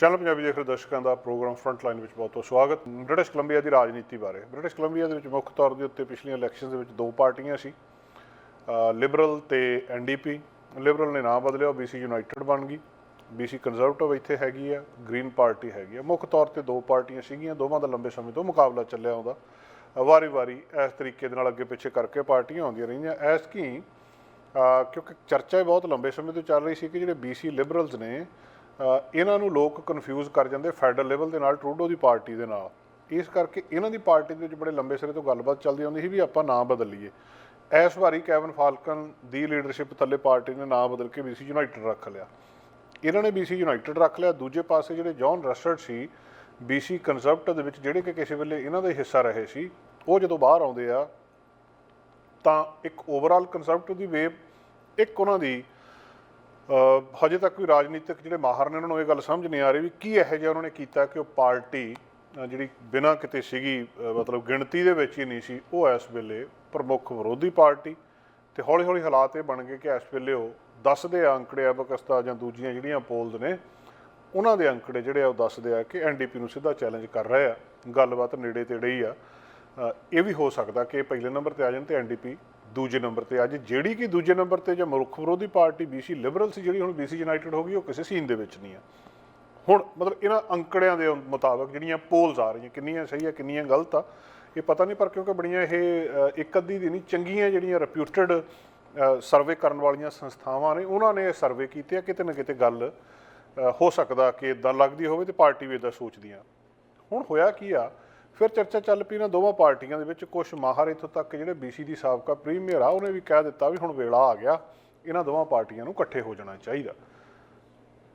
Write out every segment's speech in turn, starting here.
Channel Punjabi ਦੇਖ ਰਹੇ ਦਰਸ਼ਕਾਂ ਦਾ ਪ੍ਰੋਗਰਾਮ ਫਰੰਟ ਲਾਈਨ ਵਿੱਚ ਬਹੁਤ ਬਹੁਤ ਸਵਾਗਤ। ਬ੍ਰਿਟਿਸ਼ ਕੋਲੰਬੀਆ ਦੀ ਰਾਜਨੀਤੀ ਬਾਰੇ। ਬ੍ਰਿਟਿਸ਼ ਕੋਲੰਬੀਆ ਦੇ ਵਿੱਚ ਮੁੱਖ ਤੌਰ ਦੇ ਉੱਤੇ ਪਿਛਲੀਆਂ ਇਲੈਕਸ਼ਨਸ ਦੇ ਵਿੱਚ ਦੋ ਪਾਰਟੀਆਂ ਸੀ। ਲਿਬਰਲ ਤੇ ਐਨਡੀਪੀ ਲਿਬਰਲ ਨੇ ਨਾਮ ਬਦਲਿਆ ਬੀਸੀ ਯੂਨਾਈਟਿਡ ਬਣ ਗਈ। ਬੀਸੀ ਕੰਜ਼ਰਵੇਟਿਵ ਇੱਥੇ ਹੈਗੀ ਆ ਗ੍ਰੀਨ ਪਾਰਟੀ ਹੈਗੀ ਆ। ਮੁੱਖ ਤੌਰ ਤੇ ਦੋ ਪਾਰਟੀਆਂ ਸੀਗੀਆਂ, ਦੋਵਾਂ ਦਾ ਲੰਬੇ ਸਮੇਂ ਤੋਂ ਮੁਕਾਬਲਾ ਚੱਲਿਆ ਆਉਂਦਾ ਵਾਰੀ-ਵਾਰੀ ਇਸ ਤਰੀਕੇ ਦੇ ਨਾਲ ਅੱਗੇ ਪਿੱਛੇ ਕਰਕੇ ਪਾਰਟੀਆਂ ਆਉਂਦੀਆਂ ਰਹੀਆਂ। ਐਸ ਕੀ ਕਿਉਂਕਿ ਚਰਚਾ ਬਹੁਤ ਲੰਬੇ ਸਮੇਂ ਤੋਂ ਚੱਲ ਰਹੀ ਸੀ ਕਿ ਜਿਹੜੇ ਬੀਸੀ ਲਿਬਰਲਸ ਨੇ ਇਹਨਾਂ ਨੂੰ ਲੋਕ ਕਨਫਿਊਜ਼ ਕਰ ਜਾਂਦੇ ਫੈਡਰਲ ਲੈਵਲ ਦੇ ਨਾਲ ਟਰੂਡੋ ਦੀ ਪਾਰਟੀ ਦੇ ਨਾਲ। ਇਸ ਕਰਕੇ ਇਹਨਾਂ ਦੀ ਪਾਰਟੀ ਦੇ ਵਿੱਚ ਬੜੇ ਲੰਬੇ ਸਮੇਂ ਤੋਂ ਗੱਲਬਾਤ ਚੱਲਦੀ ਆਉਂਦੀ ਸੀ ਵੀ ਆਪਾਂ ਨਾਂ ਬਦਲੀਏ। ਇਸ ਵਾਰੀ ਕੈਵਨ ਫਾਲਕਨ ਦੀ ਲੀਡਰਸ਼ਿਪ ਥੱਲੇ ਪਾਰਟੀ ਨੇ ਨਾਂ ਬਦਲ ਕੇ ਬੀਸੀ ਯੂਨਾਈਟਿਡ ਰੱਖ ਲਿਆ। ਇਹਨਾਂ ਨੇ ਬੀਸੀ ਯੂਨਾਈਟਿਡ ਰੱਖ ਲਿਆ। ਦੂਜੇ ਪਾਸੇ ਜਿਹੜੇ ਜੌਨ ਰਸਟਰਡ ਸੀ ਬੀਸੀ ਕੰਜ਼ਰਵੇਟਿਵ ਦੇ ਵਿੱਚ ਜਿਹੜੇ ਕਿ ਕਿਸੇ ਵੇਲੇ ਇਹਨਾਂ ਦੇ ਹਿੱਸਾ ਰਹੇ ਸੀ, ਉਹ ਜਦੋਂ ਬਾਹਰ ਆਉਂਦੇ ਆ, ਤਾਂ ਇੱਕ ਓਵਰਆਲ ਕੰਜ਼ਰਵੇਟਿਵ ਦੀ ਵੇਵ ਇੱਕ ਉਹਨਾਂ ਦੀ ਹਜੇ ਤੱਕ ਵੀ ਰਾਜਨੀਤਿਕ ਜਿਹੜੇ ਮਾਹਰ ਨੇ, ਉਹਨਾਂ ਨੂੰ ਇਹ ਗੱਲ ਸਮਝ ਨਹੀਂ ਆ ਰਹੀ ਵੀ ਕੀ ਇਹੋ ਜਿਹਾ ਉਹਨਾਂ ਨੇ ਕੀਤਾ ਕਿ ਉਹ ਪਾਰਟੀ ਜਿਹੜੀ ਬਿਨਾਂ ਕਿਤੇ ਸੀਗੀ ਮਤਲਬ ਗਿਣਤੀ ਦੇ ਵਿੱਚ ਹੀ ਨਹੀਂ ਸੀ, ਉਹ ਇਸ ਵੇਲੇ ਪ੍ਰਮੁੱਖ ਵਿਰੋਧੀ ਪਾਰਟੀ। ਤੇ ਹੌਲੀ ਹੌਲੀ ਹਾਲਾਤ ਇਹ ਬਣ ਗਏ ਕਿ ਇਸ ਵੇਲੇ ਉਹ ਦੱਸਦੇ ਆ ਅੰਕੜੇ ਅਬਕਸਤਾ ਜਾਂ ਦੂਜੀਆਂ ਜਿਹੜੀਆਂ ਪੋਲਸ ਨੇ, ਉਹਨਾਂ ਦੇ ਅੰਕੜੇ ਜਿਹੜੇ ਆ ਉਹ ਦੱਸਦੇ ਆ ਕਿ ਐਨਡੀਪੀ ਨੂੰ ਸਿੱਧਾ ਚੈਲੰਜ ਕਰ ਰਹੇ ਆ। ਗੱਲਬਾਤ ਨੇੜੇ ਤੇੜੇ ਹੀ ਆ। ਇਹ ਵੀ ਹੋ ਸਕਦਾ ਕਿ ਪਹਿਲੇ ਨੰਬਰ ਤੇ ਆ ਜਾਣ ਤੇ ਐਨਡੀਪੀ ਦੂਜੇ ਨੰਬਰ ਤੇ ਅੱਜ ਜਿਹੜੀ ਕਿ ਦੂਜੇ ਨੰਬਰ ਤੇ ਜਾਂ ਮਨੁੱਖ ਵਿਰੋਧੀ ਪਾਰਟੀ ਬੀਸੀ ਲਿਬਰਲ ਸੀ, ਜਿਹੜੀ ਹੁਣ ਬੀਸੀ ਯੂਨਾਈਟਿਡ ਹੋ ਗਈ, ਉਹ ਕਿਸੇ ਸੀਨ ਦੇ ਵਿੱਚ ਨਹੀਂ ਆ। ਹੁਣ ਮਤਲਬ ਇਹਨਾਂ ਅੰਕੜਿਆਂ ਦੇ ਮੁਤਾਬਕ ਜਿਹੜੀਆਂ ਪੋਲਸ ਆ ਰਹੀਆਂ, ਕਿੰਨੀਆਂ ਸਹੀ ਆ, ਕਿੰਨੀਆਂ ਗਲਤ ਆ, ਇਹ ਪਤਾ ਨਹੀਂ, ਪਰ ਕਿਉਂਕਿ ਬੜੀਆਂ ਇਹ ਇੱਕ ਅੱਧੀ ਦੀ ਨਹੀਂ, ਚੰਗੀਆਂ ਜਿਹੜੀਆਂ ਰਿਪਿਊਟਡ ਸਰਵੇ ਕਰਨ ਵਾਲੀਆਂ ਸੰਸਥਾਵਾਂ ਨੇ, ਉਹਨਾਂ ਨੇ ਇਹ ਸਰਵੇ ਕੀਤੇ ਆ, ਕਿਤੇ ਨਾ ਕਿਤੇ ਗੱਲ ਹੋ ਸਕਦਾ ਕਿ ਇਦਾਂ ਲੱਗਦੀ ਹੋਵੇ ਤੇ ਪਾਰਟੀ ਵੀ ਇਦਾਂ ਸੋਚਦੀ ਆ ਹੁਣ ਹੋਇਆ ਕੀ ਆ ਫਿਰ ਚਰਚਾ ਚੱਲ ਪਈ ਨਾ ਦੋਵਾਂ ਪਾਰਟੀਆਂ ਦੇ ਵਿੱਚ। ਕੁਝ ਮਾਹਰ ਇੱਥੋਂ ਤੱਕ ਜਿਹੜੇ ਬੀਸੀ ਦੀ ਸਾਬਕਾ ਪ੍ਰੀਮੀਅਰ ਆ, ਉਹਨੇ ਵੀ ਕਹਿ ਦਿੱਤਾ ਵੀ ਹੁਣ ਵੇਲਾ ਆ ਗਿਆ, ਇਹਨਾਂ ਦੋਵਾਂ ਪਾਰਟੀਆਂ ਨੂੰ ਇਕੱਠੇ ਹੋ ਜਾਣਾ ਚਾਹੀਦਾ।